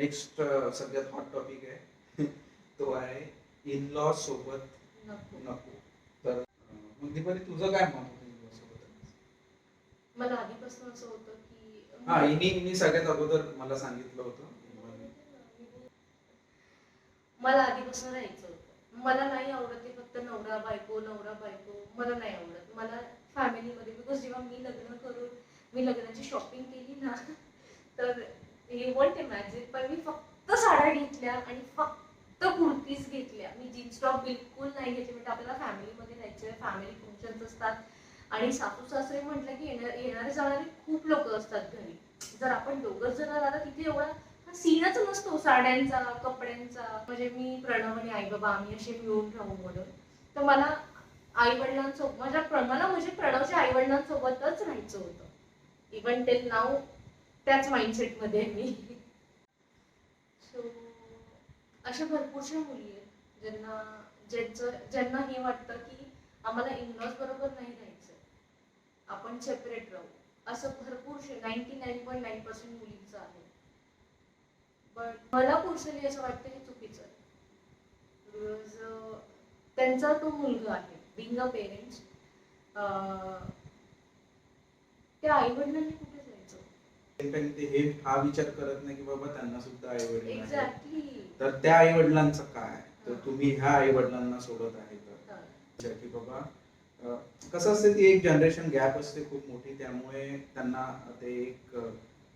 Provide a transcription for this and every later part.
Next सगळ्यात hot topic आहे. तो आहे इन लॉ सोबत नको. नको. तर दीपाली तुझं काय मत होतं in law सोबत? मला आधीपासून असं होतं की हा इनी इनी सगळ्यात अगोदर मला सांगितलं होतं. मला आधीपासून राहायचं होतं. मला नाही आवडत ते फक्त नवरा बायको नवरा बायको. मला नाही आवडत. मला फॅमिलीमध्ये बिकॉज जेव्हा मी लग्न करून मी लग्नाची शॉपिंग केली ना तर यू वॉन्ट इमॅजिन पण मी फक्त साड्या घेतल्या आणि फक्त कुर्तीज घेतल्या. मी जीन्स टॉप बिलकुल नाही घेतले. म्हणजे आपल्याला फॅमिलीमध्ये राहायचं फॅमिली फंक्शन्स असतात. आणि सासू सासरे म्हटलं की येणार येणारे जाणारे खूप लोक असतात घरी. जर आपण दोघंच जण राहिला तिथे एवढा हा सीनच नसतो साड्यांचा कपड्यांचा. म्हणजे मी प्रणव आणि आई बाबा आम्ही असे मिळून राहू म्हणून. तर मला आई वडिलांसोबत माझ्या मला म्हणजे प्रणवच्या आई वडिलांसोबतच राहायचं होतं. इवन टेल नाव त्याच माइंडसेटमध्ये मी. सो अशा भरपूरशा मुली आहेत ज्यांना ज्यांचं ज्यांना हे वाटतं की आम्हाला इंग्लॉज बरोबर नाही राहायचं. आपण सेपरेट राहू. असं भरपूरशे ninety nine point nine percent मुलींचं आहे. बट मला पर्सनली असं वाटतं हे चुकीचं आहे. बिकॉज त्यांचा तो मुलगा आहे बिंग अ पेरेंट्स त्या आई वडिलांनी कुठे जायचं पण ते हे हा विचार करत नाही की बाबा त्यांना सुद्धा आई वडील तर त्या आई वडिलांचं काय? तर तुम्ही ह्या आई वडिलांना सोडत आहे तर. की बाबा कसं असते ती एक जनरेशन गॅप असते खूप मोठी त्यामुळे त्यांना ते एक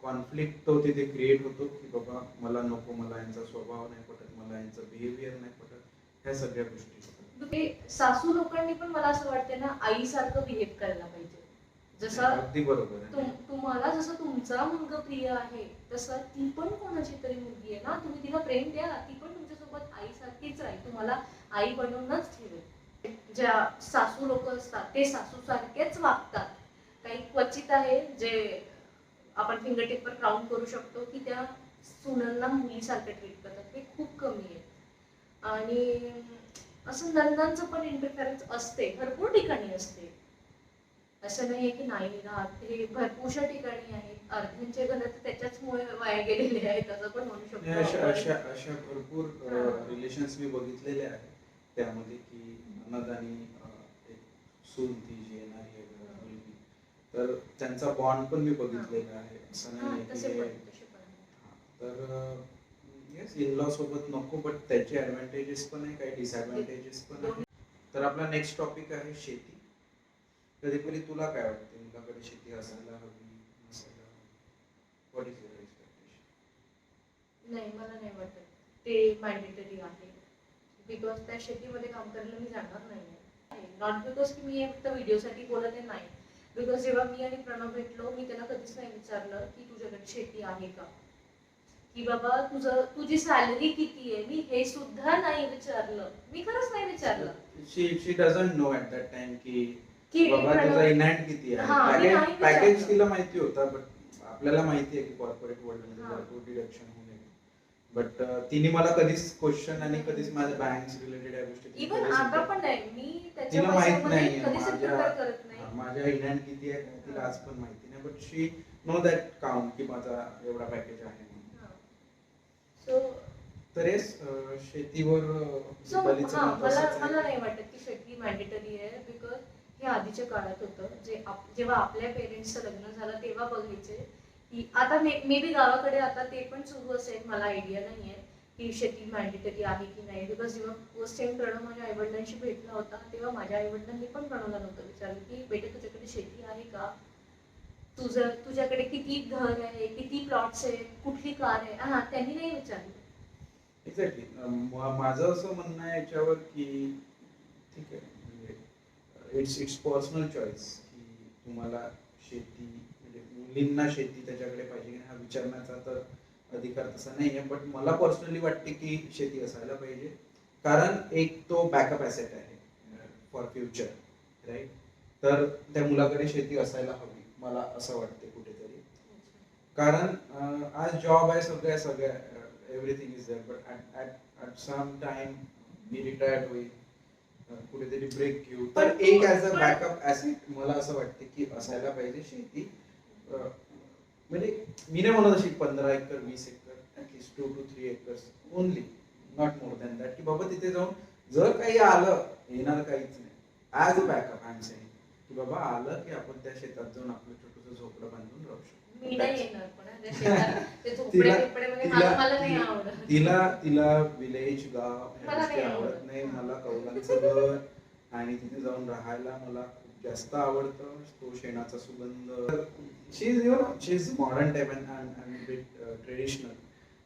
कॉन्फ्लिक्ट तो तिथे क्रिएट होतो की बाबा मला नको मला यांचा स्वभाव नाही पटत मला यांचं बिहेवियर नाही पटत. ह्या सगळ्या गोष्टी. ते सासू लोकांनी पण मला असं वाटतं ना आईसारखं बिहेव करायला पाहिजे. जसं अगदी बरोबर आहे. तुम तुम्हाला जसं तुमचा मुलगा प्रिय आहे तसं ती पण कोणाची तरी मुलगी आहे ना? तुम्ही तिला प्रेम द्या ती पण तुमच्यासोबत आईसारखीच राहील. तुम्हाला आई बनवूनच ठेवेल. ज्या सासू लोक असतात ते सासू सारखेच वागतात. काही क्वचित आहे जे आपण फिंगरटिपवर काउंट करू शकतो की त्या सुनांना मुलीसारखं ट्रीट करतात. ते खूप कमी आहे. आणि असं नंदांचं पण इंटरफेरन्स असते. भरपूर ठिकाणी असते. असं नाहीये की नाही राहत हे भरपूरशा ठिकाणी आहेत. अर्ध्यांचे घर त्याच्याचमुळे वाया गेलेले आहेत असं पण म्हणू नाही, अशा शकतो अशा अशा भरपूर. रिलेशन्स मी बघितलेले आहेत. त्यामध्ये की ननद आणि एक सून ती जी येणारी आहे मुलगी. तर त्यांचा बॉन्ड पण मी बघितलेला आहे. असं नाही तर येस इन लॉ सोबत नको बट त्याचे ऍडव्हान्टेजेस पण आहे काही डिसएडव्हान्टेजेस पण आहे. तर आपला नेक्स्ट टॉपिक आहे शेती. कधी कधी तुला काय वाटतं मुलाकडे शेती असायला हवी? नसायला व्हॉट इज युअर एक्सपेक्टेशन नाही मला नाही वाटत. ते मॅन्डेटरी आहे. बिकॉज त्या शेतीमध्ये काम करायला मी जाणार नाही नॉट बिकॉज की मी हे फक्त व्हिडिओसाठी बोलत आहे नाही. बिकॉज जेव्हा मी आणि प्रणव भेटलो मी त्याला कधीच नाही विचारलं की तुझ्याकडे शेती आहे का? की बाबा तुझं तुझी सॅलरी किती आहे? मी हे सुद्धा नाही विचारलं. मी खरंच नाही विचारलं. She she doesn't know at that time की की बाबा तुझा इनहँड किती हा, मी आहे नाही पॅकेज विचारलं. तिला माहिती होता बट आपल्याला माहिती आहे की कॉर्पोरेट वर्ल्डमध्ये. भरपूर डिडक्शन होऊ बट तिने मला कधीच क्वेश्चन आणि कधीच माझ्या बँक्स रिलेटेड या गोष्टी तिने इवन कधीच आता. पण नाही. मी त्याच्या तिला माहीत पैशामध्ये नाही. कधीच माझ्या प्रिपेअर करत हा, नाही माझ्या इनहँड किती आहे काय तिला आज पण माहिती नाही. But she know that count की माझा एवढा पॅकेज आहे म्हणून. सो तर येस शेतीवर अं, सो दीपालीचं हा मत मला असंच आहे. मला की- नाही वाटत की शेती मॅन्डेटरी आहे बिकॉज हे आधीच्या काळात होतं. जे आप- जेव्हा आपल्या पेरेंट्सचं लग्न झालं तेव्हा बघायचे. की आता मे मे बी गावाकडे आता ते पण सुरू असेल. मला आयडिया नाही आहे की शेती मॅन्डेटरी आहे की नाही. बिकॉज जेव्हा फर्स्ट टाइम प्रणव माझ्या आईवडिलांशी भेटला होता तेव्हा माझ्या आईवडिलांनी पण प्रणवला नव्हतं विचारलं की बेटा तुझ्याकडे शेती आहे का? तुझं तुझ्याकडे किती घर आहे? किती प्लॉट्स आहे? कुठली कार आहे? हा त्यांनी नाही विचारलं. एक्झॅक्टली माझं असं म्हणणं आहे याच्यावर की ठीक आहे. इट्स इट्स पर्सनल चॉईस की तुम्हाला शेती म्हणजे मुलींना शेती त्याच्याकडे पाहिजे की हा विचारण्याचा तर अधिकार तसा नाही आहे बट मला पर्सनली वाटते की शेती असायला पाहिजे. कारण एक तो बॅकअप ॲसेट आहे फॉर फ्युचर राईट तर त्या मुलाकडे शेती असायला हवी मला असं वाटते कुठेतरी. कारण uh, आज जॉब आहे सगळ्या सगळ्या everything is there but at some time me retired होईल. कुठेतरी ब्रेक घेऊ. तर एक ॲज अ बॅकअप ॲसेट मला असं वाटते की असायला पाहिजे शेती. म्हणजे मी नाही म्हणत अशी पंधरा एकर वीस acre at least two two three acres only not more than that की बाबा तिथे जाऊन जर काही आलं येणार काहीच नाही. As a backup I am saying की बाबा आलं की आपण त्या शेतात जाऊन आपलं छोटंसं झोपडं बांधून राहू शकतो. मी नाही येणार पण तिला तिला तिला विलेज गाव ह्या मला गोष्टी नाही आवडत. नाही. मला कौलांचं घर आणि तिथे जाऊन राहायला मला खूप जास्त आवडतं. तो शेणाचा सुगंध. She is you know she is modern type and bit traditional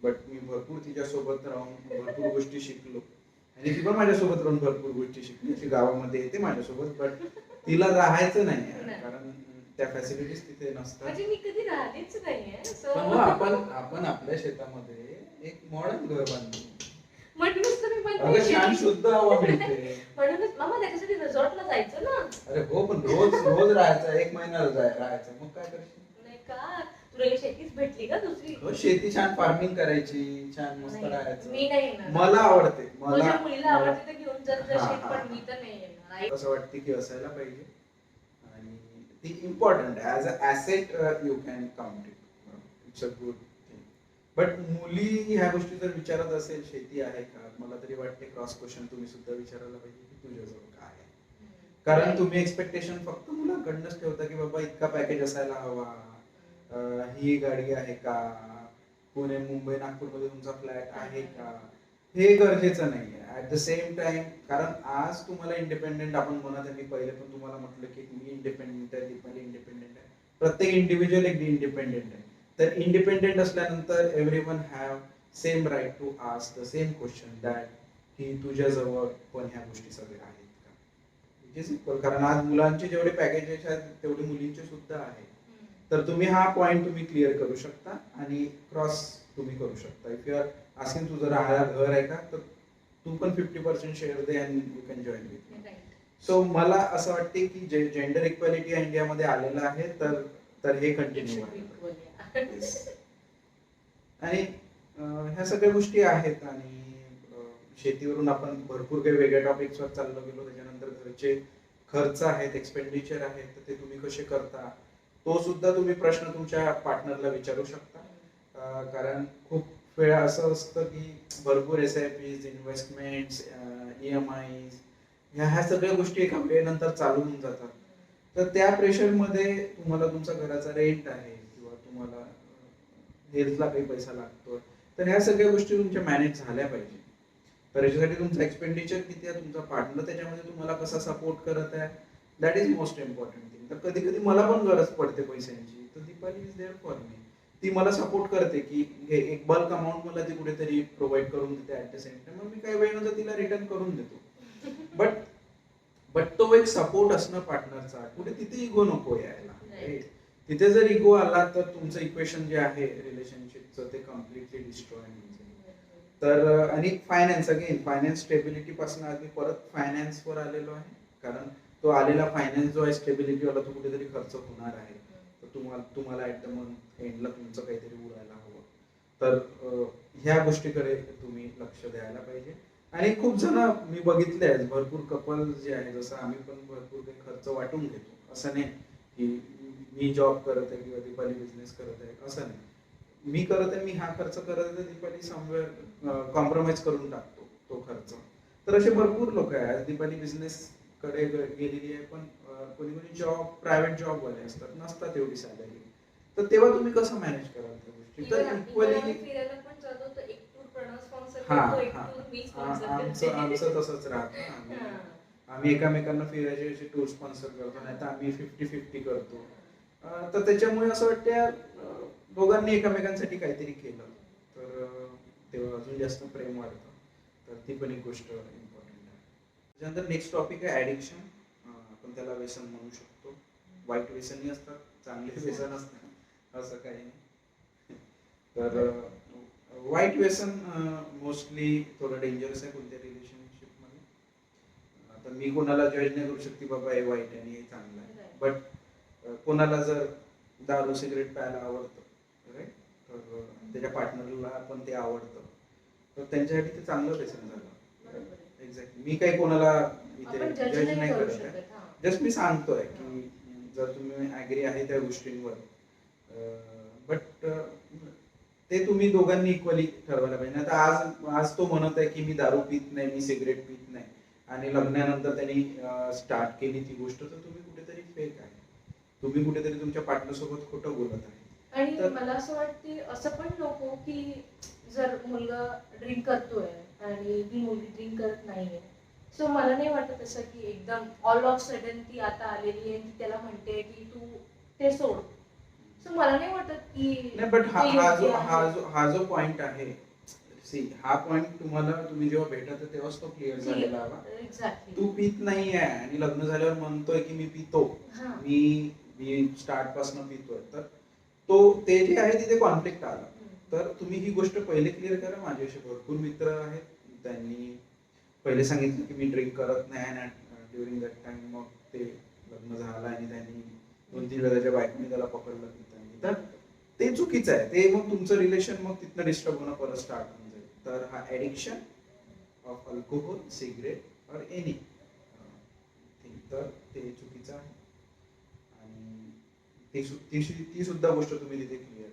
but मी भरपूर तिच्यासोबत राहून भरपूर गोष्टी शिकलो. आणि ती पण माझ्यासोबत राहून भरपूर गोष्टी शिकली. ती गावामध्ये येते माझ्यासोबत बट तिला राहायचं नाही. कारण त्या फॅसिलिटीज तिथे नसतात. म्हणजे मी कधी राहिलीच नाहीये. सो पण मग आपण आपण आपल्या शेतामध्ये एक मॉडर्न घर बांधतो म्हणूनच तर मी अगं छान म्हणते शुद्ध हवा मिळते. म्हणूनच मामा त्याच्यासाठी रिसॉर्टला जायचं ना. अरे हो पण रोज रोज राहायचं एक महिना जाय राहायचं. मग काय करशील? नाही का? तुला ही शेतीच भेटली का दुसरी? हो, शेती छान फार्मिंग करायची छान मस्त नाही, राहायचं. मी नाही येणार. मला आवडते मला मुलीला आवडते तर घेऊन जात जा हा, शेत हा, पण मी तर नाही येणार. आई- असं वाटते की असायला पाहिजे. आणि ती important as a asset you can count it it's a good but मुली ह्या गोष्टी जर विचारत असेल शेती आहे का? मला तरी वाटते क्रॉस क्वेश्चन तुम्ही सुद्धा विचारायला पाहिजे की तुझ्याजवळ काय आहे. कारण तुम्ही एक्सपेक्टेशन फक्त मुलांकडनंच ठेवता की बाबा इतका पॅकेज असायला हवा. ही गाडी आहे का? पुणे मुंबई नागपूरमध्ये तुमचा फ्लॅट आहे का? हे गरजेचं नाही आहे ऍट द सेम टाइम कारण आज तुम्हाला इंडिपेंडेंट आपण म्हणत आहे मी पहिले पण तुम्हाला म्हटलं की मी इंडिपेंडेंट आहे दीपाली इंडिपेंडेंट आहे. प्रत्येक इंडिव्हिज्युअल एक इंडिपेंडेंट आहे. तर इंडिपेंडेंट असल्यानंतर every one have same right to ask the same question that की तुझ्याजवळ पण ह्या गोष्टी सगळ्या आहेत का? विच इज इक्वल कारण आज मुलांचे जेवढे पॅकेजेस आहेत तेवढे मुलींचे सुद्धा आहेत. तर तुम्ही हा पॉइंट तुम्ही क्लिअर करू शकता आणि क्रॉस तुम्ही करू शकता. इफ यू आर आस्किंग तुझं राहायला घर आहे का तर तू पण fifty percent share they and you can join with so मला असं वाटते की जे जेंडर इक्वॅलिटी इंडियामध्ये आलेलं आहे तर तर हे कंटिन्यू आणि ह्या सगळ्या गोष्टी आहेत आणि शेतीवरून आपण भरपूर काही वेगळ्या टॉपिक्सवर चाललो गेलो. त्याच्यानंतर घरचे खर्च आहेत एक्सपेंडिचर आहेत तर ते तुम्ही कसे करता? तो सुद्धा तुम्ही प्रश्न तुमच्या पार्टनरला विचारू शकता. कारण खूप वेळा असं असतं की भरपूर S I Ps investments E M I ह्या ह्या सगळ्या गोष्टी एका वेळेनंतर चालू होऊन जातात. तर त्या प्रेशरमध्ये तुम्हाला तुमचा घराचा रेंट आहे हेल्थला काही पैसा लागतो. तर ह्या सगळ्या गोष्टी तुमच्या मॅनेज झाल्या पाहिजे. तर याच्यासाठी तुमचा एक्सपेंडिचर किती आहे तुमचा पार्टनर त्याच्यामध्ये तुम्हाला कसा सपोर्ट करत आहे? That is most important thing तर कधी कधी मला पण गरज पडते पैशांची. तर Deepali is there for me ती मला सपोर्ट करते की हे एक बल्क अमाऊंट मला ती कुठेतरी प्रोव्हाइड करून देते ऍट द सेम टाइम मग मी काही वेळेनंतर तिला रिटर्न करून देतो. बट बट तो एक सपोर्ट असणं पार्टनरचा कुठे तिथे इगो नको यायला? तिथे जर इगो आला तर तुमचं इक्वेशन जे आहे रिलेशनशिपचं ते कम्प्लिटली डिस्ट्रॉय होऊन तर आणि फायनान्स अगेन फायनान्स स्टेबिलिटी पासून आधी परत फायनान्स वर आलेलो आहे. कारण तो आलेला फायनान्स जो आहे स्टेबिलिटी वाला तो कुठेतरी खर्च होणार आहे. तर तुम्हाला तुम्हाला ऍट द मंथ एंडला तुमचं काहीतरी उडायला हवं. तर ह्या गोष्टीकडे तुम्ही लक्ष द्यायला पाहिजे. आणि खूप जण मी बघितले आहेत भरपूर कपल जे आहे जसं आम्ही पण भरपूर काही खर्च वाटून घेतो. असं नाही की मी जॉब करत आहे किंवा दीपाली बिझनेस करत आहे असं नाही. मी करत आहे मी हा खर्च करत आहे तर दीपाली समवेअर कॉम्प्रोमाइज करून टाकतो तो खर्च. तर असे भरपूर लोक आहेत. आज दीपाली बिझनेस कडे गेलेली आहे पण कोणी कोणी जॉब प्रायव्हेट जॉब वाले असतात नसतात एवढी सॅलरी तर तेव्हा तुम्ही कसं मॅनेज कराल त्या गोष्टी? तर इक्वली हा, हा. आमचं आमचं तसंच राहतं आम्ही आम्ही एकामेकांना फिरायचे असे टूर स्पॉन्सर करतो नाही तर आम्ही फिफ्टी फिफ्टी करतो. तर त्याच्यामुळे असं वाटतं यार, दोघांनी एकामेकांसाठी काहीतरी केलं. तर तेव्हा अजून जास्त प्रेम वाढतं. तर ती पण एक गोष्ट इम्पॉर्टंट आहे. त्याच्यानंतर नेक्स्ट टॉपिक आहे ॲडिक्शन आपण त्याला व्यसन म्हणू शकतो. वाईट व्यसनही असतात चांगले व्यसन असतात असं काही नाही. तर वाईट व्यसन मोस्टली थोडं डेंजरस आहे कोणत्या रिलेशनशिपमध्ये आता मी कोणाला जज नाही करू शकते बाबा हे वाईट आणि हे चांगलं आहे. बट कोणाला जर दारू सिगरेट प्यायला आवडतं राईट तर त्याच्या पार्टनरला पण ते आवडतं. तर त्यांच्यासाठी ते चांगलं व्यसन झालं. एक्झॅक्टली मी काही कोणाला इथे जज नाही नाही करू करत आहे. जस्ट मी सांगतोय की जर तुम्ही ऍग्री आहे त्या गोष्टींवर. बट ते तुम्ही दोघांनी इक्वली ठरवायला पाहिजे. आता आज आज तो म्हणत आहे की मी दारू पित नाही मी सिगरेट पित नाही. आणि लग्नानंतर त्यांनी स्टार्ट केली ती गोष्ट तर तुम्ही तुम्ही कुठेतरी तुमच्या पार्टनर सोबत खोटं बोलत आहे. आणि मला असं वाटते असं पण नको की जर मुलगा ड्रिंक करतोय आणि ती मुलगी ड्रिंक करत नाहीये. सो मला नाही वाटत असं की एकदम ऑल ऑफ सडन ती आता आलेली आहे त्याला म्हणते की तू ते सोड. सो मला नाही वाटत की नाही बट हा हा जो हा. जो हा जो पॉइंट आहे सी हा पॉइंट तुम्हाला तुम्ही जेव्हा भेटत तेव्हाच तो क्लिअर झालेला हवा तू पित नाही आहे आणि लग्न झाल्यावर म्हणतोय की मी पितो. मी मी स्टार्टपासून पितोय. तर तो ते जे आहे तिथे कॉन्फ्लिक्ट आला. तर तुम्ही ही गोष्ट पहिले क्लिअर करा माझे असे भरपूर मित्र आहेत. त्यांनी पहिले सांगितलं की मी ड्रिंक करत नाही आणि ड्युरिंग दॅट टाइम मग ते लग्न झालं आणि त्यांनी दोन तीन वेळा त्याच्या बायकोने त्याला पकडलं त्यांनी. तर ते चुकीचं आहे. ते मग तुमचं रिलेशन मग तिथनं डिस्टर्ब होणं परत स्टार्ट होऊन जाईल. तर हा ॲडिक्शन ऑफ अल्कोहोल सिगरेट और एनी थिंग तर ती ती सुद्धा गोष्ट तुम्ही तिथे क्लिअर